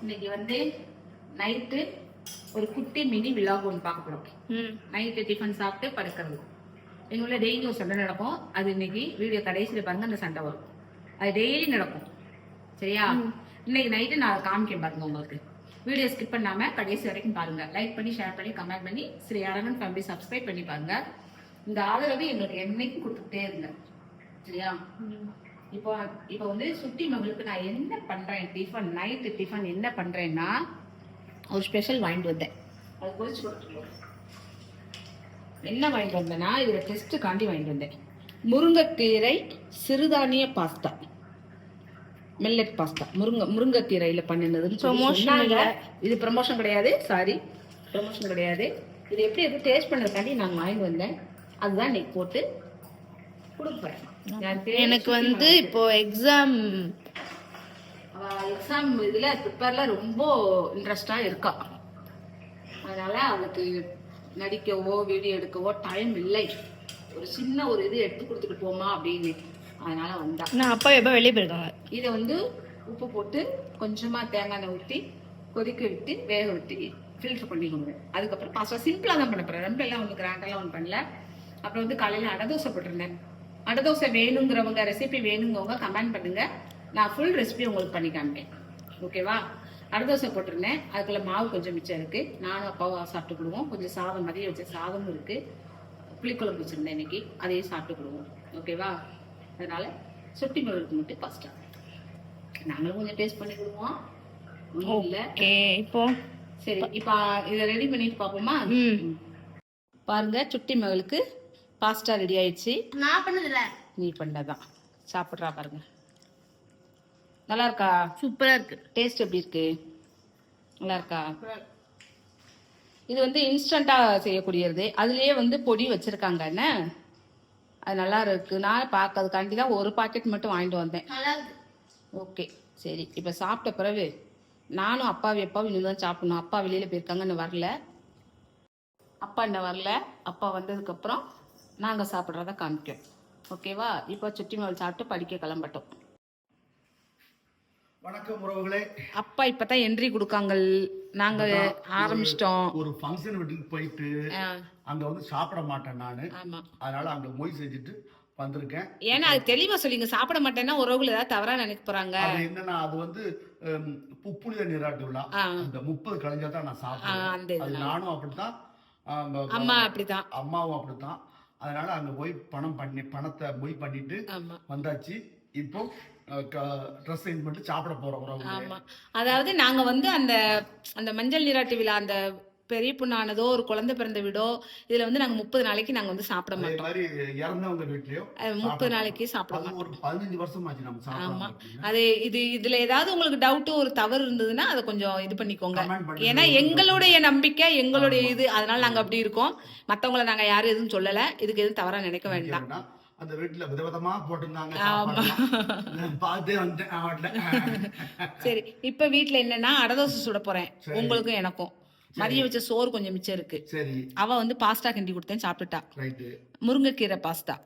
இன்னைக்கு வந்து நைட்டு ஒரு குட்டி மினி விலாக் ஒன்று பார்க்க போறோம். ம். நைட்டு டிஃபன் சாப்பிட்டு படுக்கிறது எங்களுள்ள டெய்லி ஒரு சண்டை நடக்கும். அது இன்னைக்கு வீடியோ கடைசியில் பாருங்க அந்த சண்டை வரும். அது டெய்லி நடக்கும். சரியா? இன்னைக்கு நைட்டு நான் காமிக்கேன் பாருங்க உங்களுக்கு. வீடியோ ஸ்கிப் பண்ணாம கடைசி வரைக்கும் பாருங்க. லைக் பண்ணி ஷேர் பண்ணி கமெண்ட் பண்ணி ஸ்ரீ அழகன் ஃபேமிலி சப்ஸ்கிரைப் பண்ணி பாருங்க. இந்த ஆதரவு எங்களுக்கு என்னைக்கும் கொடுத்துட்டே இருங்க. சரியா? இப்போ இப்போ வந்து சுட்டி மகளுக்கு நான் என்ன பண்றேன்? டிஃபன் நைட்டு டிஃபன் என்ன பண்றேன்னா ஒரு ஸ்பெஷல் வாங்கிட்டு வந்தேன். அது குறிச்சு என்ன வாங்கிட்டு வந்தேன்னா இதுல டெஸ்ட்டுக்காண்டி வாங்கிட்டு வந்தேன். முருங்கைக்கீரை சிறுதானிய பாஸ்தா. Millet pasta. முருங்கை முருங்கைக்கீரையில பண்ணினதுன்னு. இல்ல. இது ப்ரமோஷன் கிடையாது. சாரி ப்ரமோஷன் கிடையாது. இது எப்படி இருக்கு டேஸ்ட் பண்ணதுக்காண்டி நான் வாங்கிட்டு வந்தேன். அதுதான் இன்னைக்கு போட்டு கொடுப்பேன். எனக்கு வந்து இப்போ எக்ஸாம் எக்ஸாம் இதுல ப்ரிப்பேர்ல ரொம்ப இன்ட்ரெஸ்டா இருக்கா. அதனால அவளுக்கு நடிக்கவோ வீடியோ எடுக்கவோ டைம் இல்லை. ஒரு சின்ன ஒரு இது எடுத்து கொடுத்துட்டு போமா அப்படின்னு அதனால வந்தா. நான் அப்பா எப்போ வெளியே போயிருக்காங்க? இதை வந்து உப்பு போட்டு கொஞ்சமா தேங்காய் எண்ணெய் ஊற்றி கொதிக்க விட்டு வேக விட்டு ஃபில்டர் பண்ணிக்கணும் அதுக்கப்புறம் பாஸ்டா சிம்பிளாக தான் பண்ண போகிறேன் ரொம்ப எல்லாம் ஒன்று கிராண்டெல்லாம் ஒன்றும் பண்ணல. அப்புறம் வந்து காலையில் அடை தோசை போட்டிருந்தேன். அடை தோசை வேணுங்கிறவங்க ரெசிபி வேணுங்கிறவங்க கமெண்ட் பண்ணுங்க. நான் ஃபுல் ரெசிபி உங்களுக்கு பண்ணி காமிப்பேன். ஓகேவா அடை தோசை போட்டிருந்தேன். அதுக்குள்ள மாவு கொஞ்சம் மிச்சம் இருக்கு. நானும் அப்பாவும் சாப்பிட்டுக்கிடுவோம் கொஞ்சம் சாதம் மதியம் வச்ச சாதமும் இருக்கு. புளிக்குழம்பு வச்சிருந்தேன் இன்னைக்கு. அதையும் சாப்பிட்டுக்கிடுவோம் ஓகேவா அதனால சுட்டி மிளகுக்கு மட்டும் ஃபஸ்ட்டாக நாங்களும் கொஞ்சம் டேஸ்ட் பண்ணி கொடுவோம் ஒன்றும் இல்லை. இப்போ சரி இப்போ இதை ரெடி பண்ணிட்டு பார்ப்போமா? பாருங்க சுட்டி மகளுக்கு பாஸ்டா ரெடி ஆயிடுச்சு. நான் பண்ணதில்ல. நீ பண்ணதான் சாப்பிட்றா பாருங்க. நல்லா இருக்கா? சூப்பரா இருக்கு. டேஸ்ட் எப்படி இருக்கு? நல்லா இருக்கா? இது வந்து இன்ஸ்டண்ட்டாக செய்யக்கூடியது. அதுலேயே வந்து பொடி வச்சுருக்காங்க. என்ன? அது நல்லா இருக்கு. நான் பார்க்கறதுக்காண்டி தான் ஒரு பாக்கெட் மட்டும் வாங்கிட்டு வந்தேன். ஓகே சரி. இப்போ சாப்பிட்ட பிறகு நானும் அப்பாவி அப்பாவும் இன்னும் தான் சாப்பிடணும். அப்பா வெளியில் போயிருக்காங்க இன்னும் வரல. அப்பா இன்னும் வரல. அப்பா வந்ததுக்கப்புறம் நாங்கள் சாப்பிட்றத காமிக்கோம். ஓகேவா? இப்போ சுட்டி மகள் சாப்பிட்டு படிக்க கிளம்பட்டோம். வணக்கம் உறவுகளே. அப்பா இப்போ தான் என்ட்ரி கொடுக்காங்க நாங்கள் ஆரம்பிச்சிட்டோம். ஒரு ஃபங்க்ஷன் வீட்டுக்கு போயிட்டு அங்க வந்து சாப்பிட மாட்டேன் நானு. அதனால அங்க மொய் செஞ்சுட்டு வந்திருக்கேன். ஏன்னா அது தெளிவாக சொல்லிங்க. சாப்பிட மாட்டேன்னா உறவுகள் ஏதாவது தவறாக நினைக்க போகிறாங்க அது என்னன்னா அது வந்து ஹம், புப்புனித நீராட்டு விழா. ஆ. அந்த முப்பது கலைஞ்சா தான் நான் சாப்பிடுவேன். நானும் அப்படித்தான். அம்மா அப்படிதான் அம்மாவும் அப்படித்தான். அதனால அங்க போய் பணம் பண்ணி பணத்தை மொய் பண்ணிட்டு வந்தாச்சு. இப்போ ட்ரெஸ் சேஞ்ச் பண்ணிட்டு சாப்பிட போறோம் அதாவது நாங்க வந்து அந்த அந்த மஞ்சள் நீராட்டு விழா அந்த பெரிய பொண்ணானதோ ஒரு குழந்தை பிறந்த வீடோ இதுல வந்து நாங்க முப்பது நாளைக்கு நாங்க வந்து சாப்பிட மாட்டோம். முப்பது நாளைக்கு சாப்பிட மாட்டோம் ஒரு பதினஞ்சு வருஷம் ஆச்சு நம்ம ஆமா. சாப்பிட அது இது இதுல ஏதாவது உங்களுக்கு டவுட் ஒரு தவறு இருந்ததுன்னா அதை கொஞ்சம் இது பண்ணிக்கோங்க. ஏன்னா எங்களுடைய நம்பிக்கை எங்களுடைய இது. அதனால நாங்க அப்படி இருக்கோம். மத்தவங்கள நாங்க யாரும் எதுவும் சொல்லல. இதுக்கு எதுவும் தவறா நினைக்க வேண்டாம். அந்த வீட்டுல விதவிதமா போட்டிருந்தாங்க பார்த்தே வந்துட்டேன். சரி இப்ப வீட்ல என்னன்னா அடதோசை சுட போறேன். உங்களுக்கும் எனக்கும். மதியம் வச்ச சோறு கொஞ்சம் மிச்சம் இருக்கு. சரி. அவ வந்து பாஸ்தா கிண்டி கொடுத்தேன் சாப்பிட்டுட்டா. முருங்கைக்கீரை பாஸ்தா.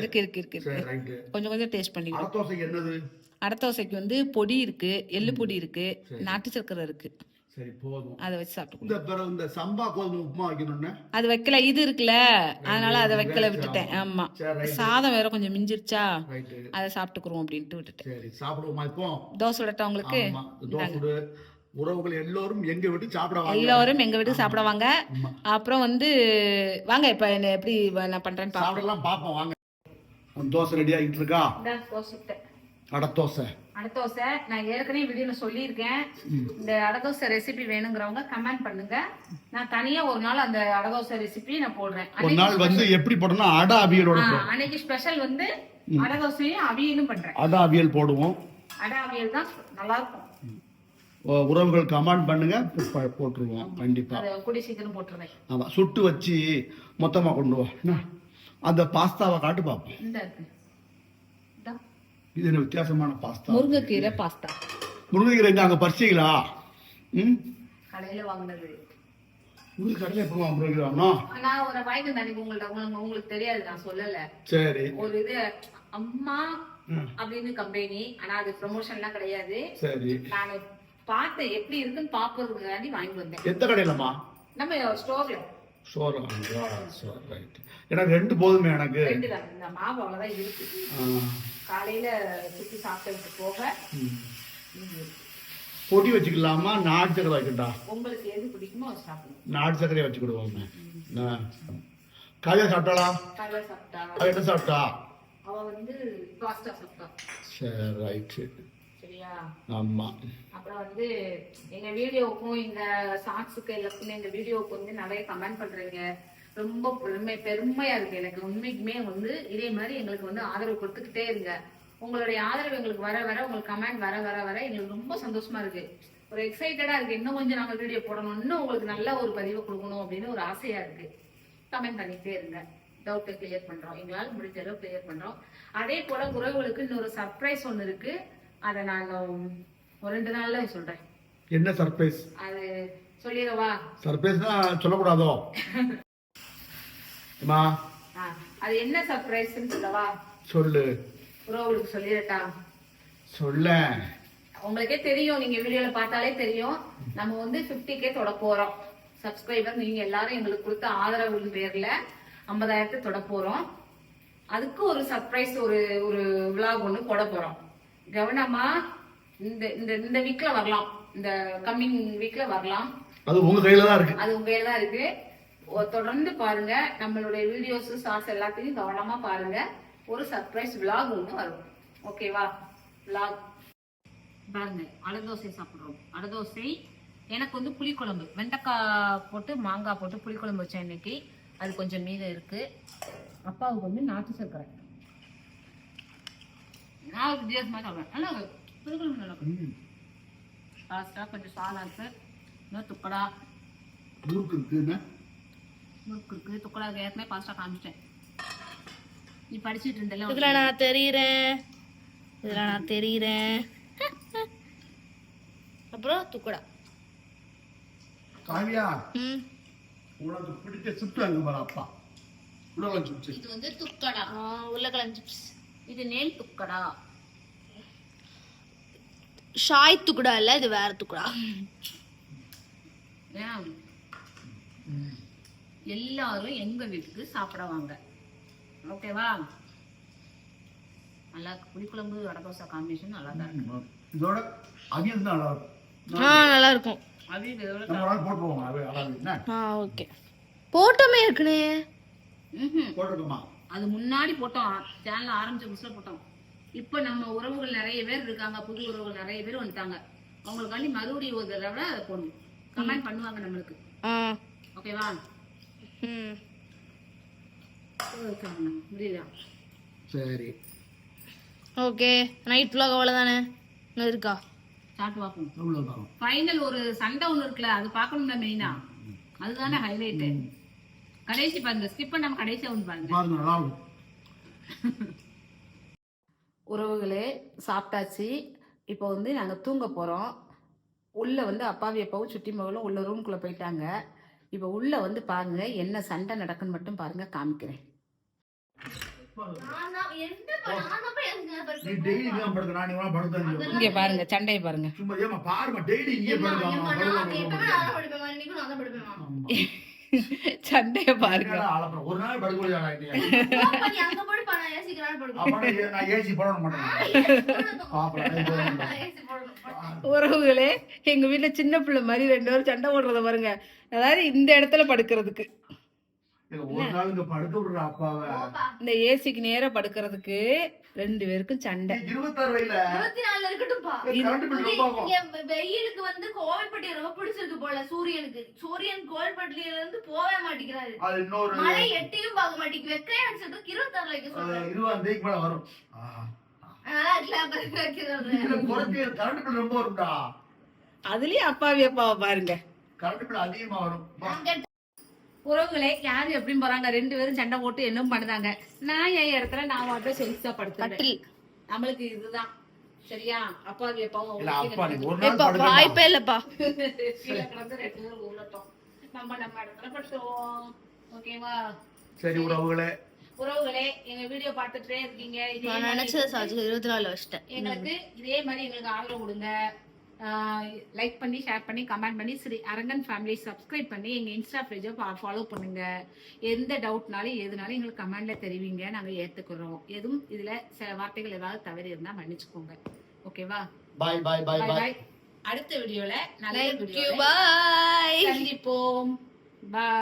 இருக்கு இருக்கு இருக்கு கொஞ்சம் கொஞ்சம் டேஸ்ட் பண்ணிக்கலாம் அடத்தோசைக்கு வந்து பொடி இருக்கு எள்ளு பொடி இருக்கு நாட்டு சர்க்கரை இருக்கு. சரி போதும். அதை வச்சு சாப்பிட்டுக்கணும் இந்த பிறகு இந்த சம்பா கோதுமை உப்புமா வைக்கணும்னு அது வைக்கல இது இருக்குல்ல. அதனால அதை வைக்கல விட்டுட்டேன். ஆமா. சாதம் வேற கொஞ்சம் மிஞ்சிருச்சா? அதை சாப்பிட்டுக்குறோம் அப்படின்ட்டு விட்டுட்டேன். சரி சாப்பிடுவோமா இப்போ? தோசை விடட்டா உங்களுக்கு. உறவுகள் எல்லோரும் எங்க வீட்டு சாப்பிட வாங்க? எல்லாரும் எங்க வீட்டுக்கு சாப்பிடுவாங்க. அப்புறம் வந்து வாங்க இப்ப என்ன எப்படி நான் பண்றேன்னு பாப்போம். சாப்பிடலாம் பார்ப்போம் வாங்க. உன் தோசை ரெடி ஆகிட்டு இருக்கா? அடத்தோசை அடதோசை நான் ஏற்கனவே வீடியோல சொல்லியிருக்கேன். இந்த அடதோசை ரெசிபி வேணுங்கிறவங்க கமெண்ட் பண்ணுங்க. நான் தனியா ஒரு நாள் அந்த அடதோசை ரெசிபி நான் போடுறேன். ஒரு நாள் வந்து எப்படி போடணும்னா அட அவியலோட. அன்னைக்கு ஸ்பெஷல் வந்து அடதோசையும் அவியலும் பண்றேன். அட அவியல் போடுவோம். அட அவியல் தான் நல்லா இருக்கும். உறவுகள் கமெண்ட் பண்ணுங்க போட்டுருவோம் கண்டிப்பா. அதை கூடி சீக்கிரம் போட்டுருவேன் ஆமா சுட்டு வச்சு மொத்தமா கொண்டு வா. என்ன? அந்த பாஸ்தாவை காட்டு பார்ப்போம். இது என்ன வித்தியாசமான பாஸ்தா? முருங்கைக்கீரை பாஸ்தா. முருங்கைக்கீரை அங்க பறிச்சீங்களா? ம்? கடையில வாங்கினது. முருங்கை கடையில் எப்படி முருங்கைக்கீரை நான் ஒரு வாய்க்கு அன்னைக்கு உங்கள்ட்ட உங்களுக்கு உங்களுக்கு தெரியாது நான் சொல்லல. சரி. ஒரு இது அம்மா. அப்படின்னு கம்பெனி ஆனா அது ப்ரொமோஷன்லாம் கிடையாது. சரி. நான் பார்த்தேன் எப்படி இருக்குன்னு பாப்பதுக்காண்டி வாங்கிட்டு வந்தேன். எந்த கடையிலம்மா? நம்ம ஸ்டோர்ல சோறு சோறு ரைட் எனக்கு ரெண்டு போதுமே எனக்கு. ரெண்டு தான். இந்த மாவு இருக்கு. காலையில சுத்தி சாப்பிட்டதுக்கு போக. பொடி வச்சுக்கலாமா? நாட்டு சக்கரை வைக்கட்டா உங்களுக்கு எது பிடிக்குமோ அது சாப்பிடுங்க. நாட்டு சக்கரையை வச்சுக்கிடுவோமே. ஆ. காலையா சாப்பிட்டாளா? காலையில சாப்பிட்டா. என்ன சாப்பிட்டா? அவ வந்து பாஸ்டா சாப்பிட்டா. சரி ரைட்டு சரியா ஆமா. அப்புறம் வந்து எங்க வீடியோவுக்கும் இந்த ஷார்ட்ஸுக்கு எல்லாத்துக்குமே இந்த வீடியோவுக்கு வந்து நிறைய கமெண்ட் பண்றீங்க. ரொம்ப பெருமை பெருமையா இருக்கு எனக்கு. உண்மைக்குமே வந்து இதே மாதிரி எங்களுக்கு வந்து ஆதரவு கொடுத்துக்கிட்டே இருங்க. உங்களுடைய ஆதரவு எங்களுக்கு வர வர உங்களுக்கு கமெண்ட் வர வர வர எங்களுக்கு ரொம்ப சந்தோஷமா இருக்கு. ஒரு எக்ஸைட்டடா இருக்கு. இன்னும் கொஞ்சம் நாங்க வீடியோ போடணும். இன்னும் உங்களுக்கு நல்ல ஒரு பதிவை கொடுக்கணும் அப்படின்னு ஒரு ஆசையா இருக்கு. கமெண்ட் பண்ணிட்டே இருங்க. டவுட்டை கிளியர் பண்றோம். எங்களால் முடிஞ்ச அளவு கிளியர் பண்றோம். அதே போல உறவுகளுக்கு இன்னொரு சர்ப்ரைஸ் ஒன்று இருக்கு. அதை நான் ஒரு ரெண்டு நாள்ல சொல்றேன். என்ன சர்ப்ரைஸ் அது சொல்லிடவா சர்ப்ரைஸ்னா சொல்லக்கூடாதோ? அம்மா. அது என்ன சர்ப்ரைஸ்ன்னு சொல்லவா சொல்லு உறவுகளுக்கு சொல்லிடட்டா? சொல்ல. உங்களுக்கே தெரியும் நீங்க வீடியோல பார்த்தாலே தெரியும். நம்ம வந்து 50k கே தொட போறோம். சப்ஸ்கிரைபர் நீங்க எல்லாரும் எங்களுக்கு கொடுத்த ஆதரவு பேர்ல ஐம்பதாயிரத்தை தொட போறோம். அதுக்கு ஒரு சர்ப்ரைஸ் ஒரு ஒரு விழாக் ஒண்ணு போட போறோம். கவனமா இந்த இந்த இந்த வீக்ல வரலாம். இந்த கம்மிங் வீக்ல வரலாம். அது உங்க கையில தான் இருக்கு. அது உங்க கையில தான் இருக்கு. தொடர்ந்து பாருங்க. நம்மளுடைய வீடியோஸ் ஷார்ட்ஸ் எல்லாத்தையும் கவனமா பாருங்க. ஒரு சர்ப்ரைஸ் vlog ஒன்று வரும். ஓகேவா vlog. பாருங்க அடதோசை சாப்பிடுறோம். அடதோசை எனக்கு வந்து புளிக்குழம்பு. வெண்டைக்காய் போட்டு மாங்காய் போட்டு புளிக்குழம்பு வச்சேன் இன்னைக்கு. அது கொஞ்சம் மீதம் இருக்கு. அப்பாவுக்கு வந்து நாட்டு சர்க்கரை. நான் வித்தியாசமா சாப்பிடுவேன். நல்லா. புளிக்குழம்பு நல்லா. லாஸ்ட்டாக கொஞ்சம் சாதம் இருக்கு. இன்னும் துக்கடா. முறுக்கு இருக்குன்னு முறுக்கு இருக்கு. துக்கடா ஏற்கனவே பாஸ்டா காமிச்சிட்டேன். நீ படிச்சிட்டு இருந்தல இதுல நான் தெரியுறேன். இதுல நான் தெரியுறேன். அப்புறம் துக்குடா. காவியா? உனக்கு பிடிச்ச சிப்ஸ் அங்க அப்பா. உலகம் சிப்ஸ். இது வந்து துக்கடா. உருளைக்கிழங்கு சிப்ஸ். இது நேல் துக்கடா. ஷாய் துக்குடா இல்ல இது வேற துக்குடா. எல்லாரும் எங்க வீட்டுக்கு சாப்பிட வாங்க. ஓகேவா? நல்லா. புளிக்குழம்பு வடை தோசை காம்பினேஷன் நல்லா தான் இருக்கு இதோட அவியல் தான் நல்லா இருக்கும். ஆ நல்லா இருக்கும். அவியல் இதோட நம்ம என்ன? ஆ ஓகே. போட்டோமே இருக்குனே. ம்ஹும். போட்டுருக்கோமா? அது முன்னாடி போட்டோம். சேனல் ஆரம்பிச்ச புதுசுல போட்டோம். இப்போ நம்ம உறவுகள் நிறைய பேர் இருக்காங்க. புது உறவுகள் நிறைய பேர் வந்துட்டாங்க. அவங்களுக்காண்டி மறுபடியும் ஒரு தடவை அதை போடணும். கமெண்ட் பண்ணுவாங்க நம்மளுக்கு. ஓகேவா முடியல சரி. ஓகே. நைட் vlog அவ்வளோதானே இன்னும் இருக்கா? சாப்பிட்டு பார்ப்போம். ஃபைனல் ஒரு சண்டை ஒன்று இருக்குல்ல அது பார்க்கணும்ல மெயினா அதுதானே ஹைலைட்டு கடைசி பாருங்க ஸ்கிப் பண்ணாம கடைசியா ஒன்று பாருங்க. பாருங்க நல்லா இருக்கும் உறவுகளே சாப்பிட்டாச்சு. இப்போ வந்து நாங்கள் தூங்க போகிறோம் உள்ளே வந்து அப்பாவி அப்பாவும் சுட்டி மகளும் உள்ள ரூம்குள்ளே போயிட்டாங்க. இப்போ உள்ளே வந்து பாருங்க என்ன சண்டை நடக்குன்னு மட்டும் பாருங்க காமிக்கிறேன். நீ டெய்லி தான் படுக்க நான் இவனா படுத்தேன் இங்கே பாருங்க சண்டையை பாருங்க. சண்டையை பாருங்க. ஒரு நாள் படுக்க முடியாது அப்புறம் நான் ஏசி போட மாட்டேன். உறவுகளே எங்க வீட்ல சின்ன பிள்ளை மாதிரி ரெண்டு பேரும் சண்டை போடுறத பாருங்க. அதாவது இந்த இடத்துல படுக்கிறதுக்கு. இந்த ஏசிக்கு நேரா படுக்கிறதுக்கு ரெண்டு பேருக்கும் சண்டை. இருபத்தாறு வெயிலுக்கு வந்து கோவில்பட்டி ரொம்ப பிடிச்சிருக்கு போல சூரியனுக்கு. சூரியன் கோவில்பட்டியில இருந்து போவே மாட்டேங்கிறாரு. அது இன்னொரு மழை எட்டியும் பார்க்க மாட்டேங்குது. வெக்கையா அடிச்சதுக்கு இருபத்தாறுல வைக்க சொல்றேன் இருபதாம் தேதிக்கு மேல வரும். அதுலயும் அப்பாவி அப்பாவை பாருங்க. கரண்ட் பில் அதிகமா வரும். உறவுகளே யாரு எப்படின்னு போறாங்க ரெண்டு பேரும் சண்டை போட்டு என்ன பண்ணுதாங்க. நான் என் இடத்துல நான் வாட்ட செல்ஸா படுத்துறேன் கட்டில். நம்மளுக்கு இதுதான். சரியா? அப்பா நீ கீழே ஒரு நாள் எப்பா படுக்க வாய்ப்பே இல்லப்பா. ரெண்டு பேரும் உள்ளட்டும் நம்ம நம்ம இடத்துல படுத்துவோம் ஓகேவா சரி உறவுகளே. உறவுகளே எங்க வீடியோ பார்த்துட்டே இருக்கீங்க. இதே நான் மாதிரி நினைச்சது இருபத்தி நாலு வச்சிட்டேன் எங்களுக்கு இதே மாதிரி எங்களுக்கு ஆதரவு கொடுங்க. லைக் பண்ணி ஷேர் பண்ணி கமெண்ட் பண்ணி ஸ்ரீ அரங்கன் ஃபேமிலி சப்ஸ்கிரைப் பண்ணி எங்கள் இன்ஸ்டா பேஜை ஃபாலோ பண்ணுங்க. எந்த டவுட்னாலும் எதுனாலும் எங்களுக்கு கமெண்ட்ல தெரிவிங்க. நாங்கள் ஏற்றுக்கிறோம் எதுவும் இதில் சில வார்த்தைகள் ஏதாவது தவறு இருந்தால் மன்னிச்சுக்கோங்க. ஓகேவா பாய் பாய் பாய் பாய் அடுத்த வீடியோல நல்ல வீடியோல பாய் சந்திப்போம். பாய்